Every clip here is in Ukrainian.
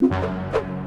you.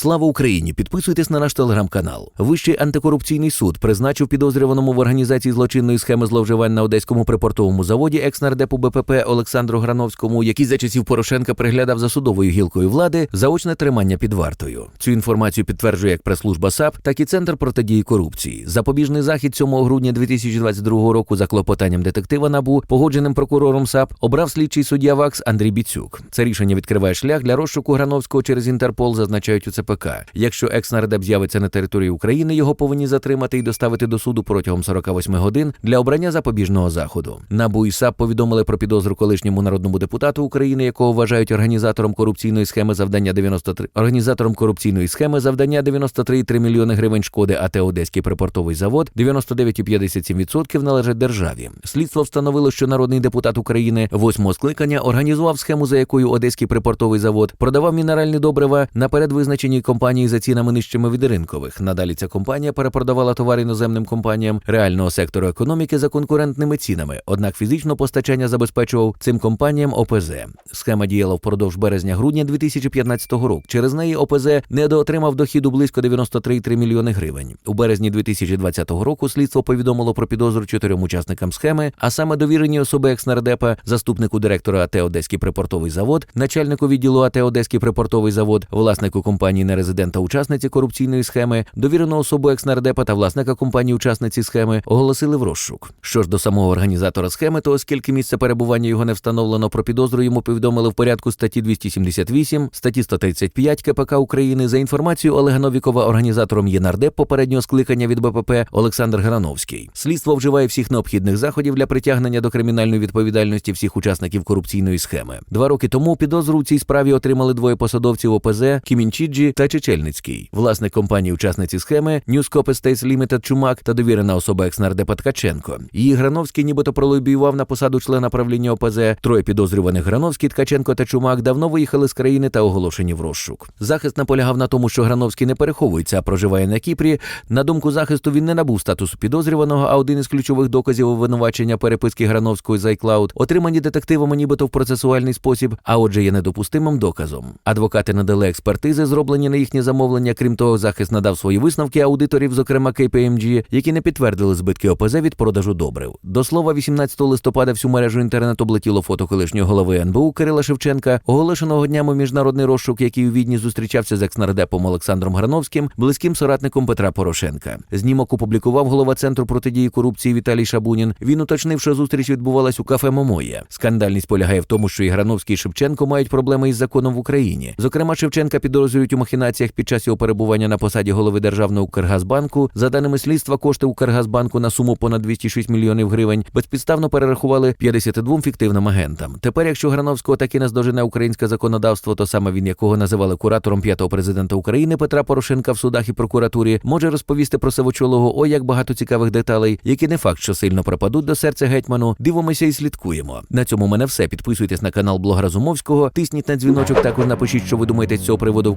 Слава Україні! Підписуйтесь на наш телеграм-канал. Вищий антикорупційний суд призначив підозрюваному в організації злочинної схеми зловживань на одеському припортовому заводі екс-нардепу БПП Олександру Грановському, який за часів Порошенка приглядав за судовою гілкою влади, заочне тримання під вартою. Цю інформацію підтверджує як прес-служба САП, так і Центр протидії корупції. Запобіжний захід 7 грудня 2022 року за клопотанням детектива НАБУ, погодженим прокурором САП, обрав слідчий суддя ВАКС Андрій Біцюк. Це рішення відкриває шлях для розшуку Грановського через Інтерпол, зазначають у ЦПК. Якщо екс-нардеп з'явиться на території України, його повинні затримати і доставити до суду протягом 48 годин для обрання запобіжного заходу. НАБУ і САП повідомили про підозру колишньому народному депутату України, якого вважають організатором корупційної схеми завдання 93 організатором корупційної схеми завдання 93,3 мільйони гривень шкоди АТ Одеський припортовий завод 99,57% належать державі. Слідство встановило, що народний депутат України восьмого скликання організував схему, за якою Одеський припортовий завод продавав мінеральні добрива наперед визначеній компанії за цінами нижчими від ринкових. Надалі ця компанія перепродавала товари іноземним компаніям реального сектору економіки за конкурентними цінами. Однак фізично постачання забезпечував цим компаніям ОПЗ. Схема діяла впродовж березня-грудня 2015 року. Через неї ОПЗ недоотримав дохіду близько 93,3 мільйони гривень. У березні 2020 року слідство повідомило про підозру чотирьом учасникам схеми, а саме довірені особи екснардепа, заступнику директора АТ Одеський припортовий завод, начальнику відділу АТ Одеський припортовий завод, власнику компанії нерезидента учасниці корупційної схеми, довірену особу екснардепа та власника компанії учасниці схеми оголосили в розшук. Що ж до самого організатора схеми, то оскільки місце перебування його не встановлено, про підозру йому повідомили в порядку статті 278, статті 135 КПК України за інформацією Олега Новікова, організатором є нардеп попереднього скликання від БПП Олександр Грановський. Слідство вживає всіх необхідних заходів для притягнення до кримінальної відповідальності всіх учасників корупційної схеми. Два роки тому підозру у цій справі отримали двоє посадовців ОПЗ Кімінчіджі та Чечельницький, власник компанії учасниці схеми Newscope Estates Limited Чумак та довірена особа екснардепа Ткаченко. Її Грановський нібито пролобіював на посаду члена правління ОПЗ. Троє підозрюваних Грановський, Ткаченко та Чумак давно виїхали з країни та оголошені в розшук. Захист наполягав на тому, що Грановський не переховується, а проживає на Кіпрі. На думку захисту, він не набув статусу підозрюваного, а один із ключових доказів обвинувачення переписки Грановської з iCloud, отримані детективами нібито в процесуальний спосіб, а отже є недопустимим доказом. Адвокати надали експертизи, зроблені на їхнє замовлення. Крім того, захист надав свої висновки аудиторів, зокрема KPMG, які не підтвердили збитки ОПЗ від продажу добрив. До слова, 18 листопада всю мережу інтернету облетіло фото колишнього голови НБУ Кирила Шевченка, оголошеного днями міжнародний розшук, який у відні зустрічався з екснардепом Олександром Грановським, близьким соратником Петра Порошенка. Знімок опублікував голова центру протидії корупції Віталій Шабунін. Він уточнив, що зустріч відбувалась у кафе Момоє. Скандальність полягає в тому, що і Грановський і Шевченко мають проблеми із законом в Україні. Зокрема, Шевченка підозрюють у махінаціях під час його перебування на посаді голови державного Укргазбанку. За даними слідства, кошти Укргазбанку на суму понад 206 мільйонів гривень безпідставно перерахували 52 фіктивним агентам. Тепер, якщо Грановського таки наздожене українське законодавство, то саме він, якого називали куратором п'ятого президента України Петра Порошенка в судах і прокуратурі, може розповісти про Савочолого ой як багато цікавих деталей, які не факт, що сильно пропадуть до серця гетьману. Дивимося і слідкуємо. На цьому мене все. Підписуйтесь на канал блогера Зумовського, тисніть на дзвіночок. Також напишіть, що ви думаєте з цього приводу в